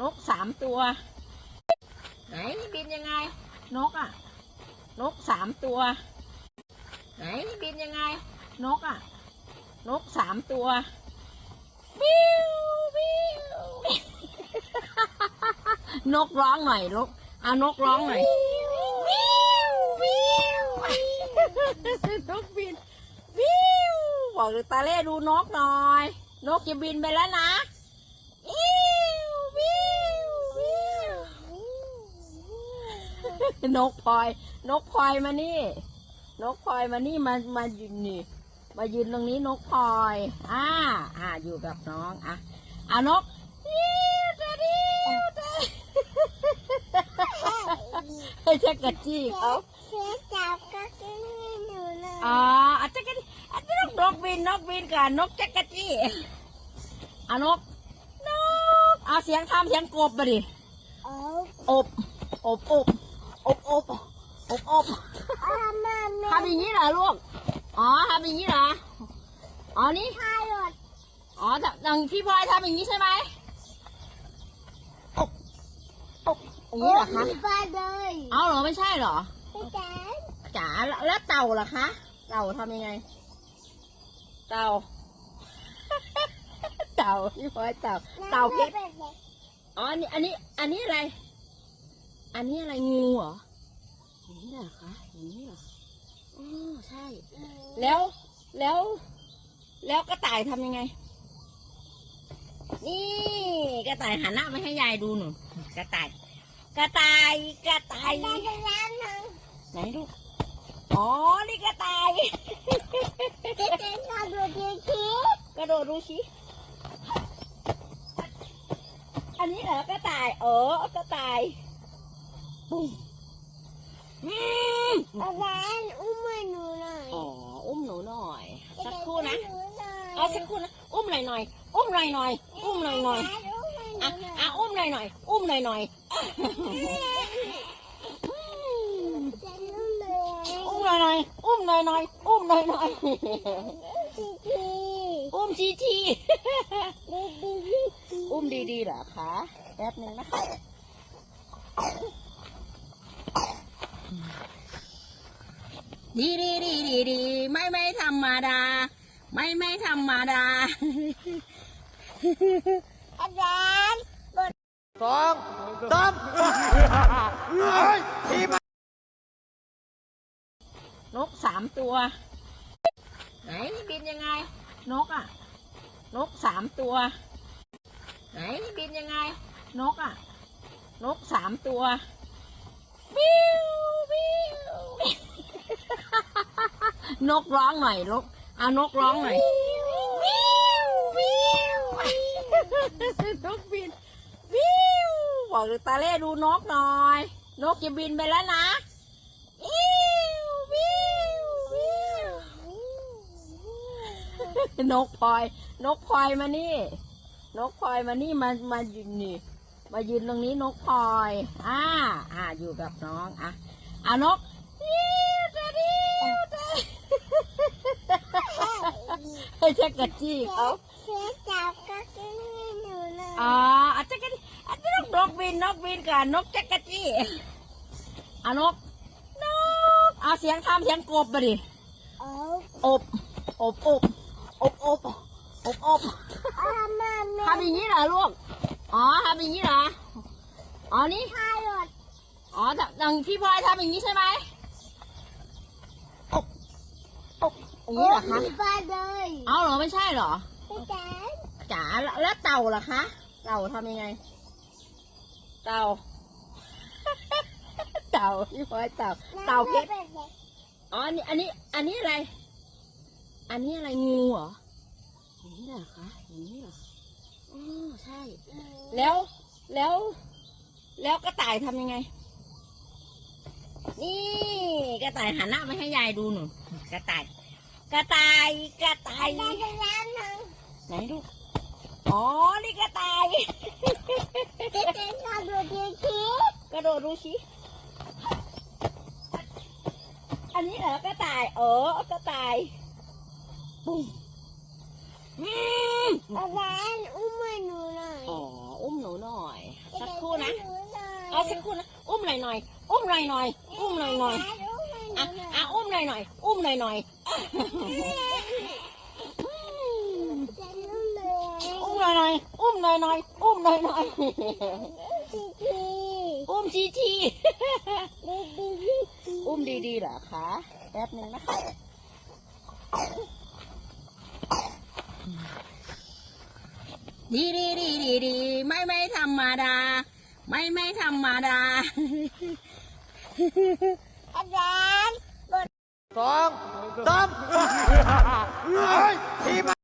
นกสามตัว ไหนบินยังไง นกอะ นกสามตัว ไหนบินยังไง นกอะ นกสามตัวบิวบิวนกร้องหน่อยนกเอานกร้องหน่อยบิวบิวนกบินบิวบอกเลยตาเล่ดูนกหน่อย นกจะบินไปแล้วนะบิวบิวบิว นกพลอย นกพลอยมานี่ นกพลอยมานี่มามายืนนี่ มายืนตรงนี้นกพลอยอ่าอ่าอยู่กับน้องอะอ่านกดิวจะดิวจะให้จักรจี้เขาเชฟจับก็กินให้หนูเลยอ๋ออาจจะกันอาจจะต้องนกบินนกบินกับนกจักรจี้อ่านกนกเอาเสียงทำเสียงกบมาดิโอ้อบอบอบอบ อบอบอบอามาแม่ทำอย่างนี้เหรอลูก อ๋อทำอย่างนี้เหรอ อ๋อนี่พายดอ๋ออย่างพี่พลอยทำอย่างนี้ใช่ไหมอบอบอย่างนี้เหรอคะปลาเลยเอาเหรอไม่ใช่เหรอพี่แจ๊คจ๋าแล้วแล้วเต่าล่ะคะ เต่าทำยังไง เต่า เต่าพี่พลอยเต่า เต่าเพชรอ๋ออันนี้อันนี้ อันนี้อะไร อันนี้อะไรงูเหรออย่างนี้ เหรอคะอย่างนี้เหรออ๋อใช่ แล้วแล้ว แล้วกระต่ายทำยังไง นี่กระต่ายหันหน้ามาให้ยายดูหนูกระต่าย กระต่ายกระต่ายไปไปร้านหนึงไหนลูกอ๋อนี่กระต่ายพี่แจ๊คชอบดูดีชีกระโดดดูสิอันนี้เหรอกระต่ายเออกระต่ายปุ้ง อืมร้านอุ้มให้หนูหน่อยอ๋อ อุ้มหนูหน่อย สักครู่นะหนูหน่อยเอาสักครู่นะ อุ้มหน่อยหน่อย อุ้มหน่อยหน่อย อุ้มหน่อยหน่อยร้านอุ้มให้หนูอะหน่อยอะอุ้มหน่อยหน่อยอุ้มหน่อยหน่อยจะนุ่มเลยอุ้มหน่อยหน่อยอุ้มหน่อยหน่อย อุ้มหน่อยหน่อยดีดีอุ้มทีทีดีดีดีอุ้มดีๆเหรอคะ แป๊บนึงนะคะ ดีดีดีดีดีไม่ไม่ธรรมดา ไม่ไม่ธรรมดาอาจารย์สองสามเฮ้ยทีมนกสามตัว ไหนบินยังไง นกอะ นกสามตัว ไหนบินยังไง นกอะ นกสามตัวบิวบิว นกร้องหน่อยนกเอานกร้องหน่อยบิวบิวนกบินบิวบอกเลยตาเล่ดูนกหน่อย นกจะบินไปแล้วนะอิ้ววิววิวนกพลอย นกพลอยมานี่ นกพลอยมานี่มามายืนนี่ มายืนตรงนี้นกพลอย อ่า อ่าอยู่กับน้องอะอ่านกดิวจะดิวจะ ให้จักรจี้เขาเชฟจับก็กินให้หนูหน่อยอ๋ออาจจะกันอาจจะต้องนกบินนกบินกับนกจักรจี้อ่านกนกเอาเสียงทำเสียงกบมาดิโอ้อบอบอบอบอบอบอบอามาแม่ทำอย่างนี้เหรอลูกอ๋อทำอย่างนี้เหรออ๋อนี่พายดอ๋ออย่างพี่พลอยทำอย่างนี้ใช่ไหมอบ อบอย่างนี้เหรอคะ ปลาเลยเอาเหรอไม่ใช่เหรอ พี่แจ๊คจ๋าแล้วแล้วเต่าล่ะคะ เต่าทำยังไง เต่า เต่าพี่พลอยเต่า เต่าเพชร อ๋ออันนี้ อันนี้ อันนี้อะไร อันนี้อะไรงูเหรออย่างนี้เหรอคะอย่างนี้เหรออ๋อใช่ แล้ว แล้ว แล้วกระต่ายทำยังไง นี่ กระต่ายหันหน้ามาให้ยายดูหนูกระต่าย กระต่ายกระต่ายไปไปร้านหนึงไหนลูกอ๋อ นี่กระต่ายพี่แจ๊คชอบดูดีชีกระโดดดูสิอันนี้เหรอกระต่ายเออกระต่ายปุ้งอืมร้านอุ้มให้หนูหน่อยอ๋อ อุ้มหนูหน่อยพี่สักครู่นะ อุ้มหน่อยหน่อย อุ้มหน่อยหน่อย อุ้มหน่อยหน่อย อะอะอุ้มหน่อยหน่อย อุ้มหน่อยหน่อย อุ้มหน่อยหน่อยอุ้มหน่อยหน่อยอุ้มหน่อยหน่อยอุ้มชีชีอุ้มดีๆเหรอคะแป๊บนึงนะคะดีดีดีดีดีไม่ไม่ธรรมดา ไม่ไม่ธรรมดาอาจารย์ สองสามเฮ้ยทีม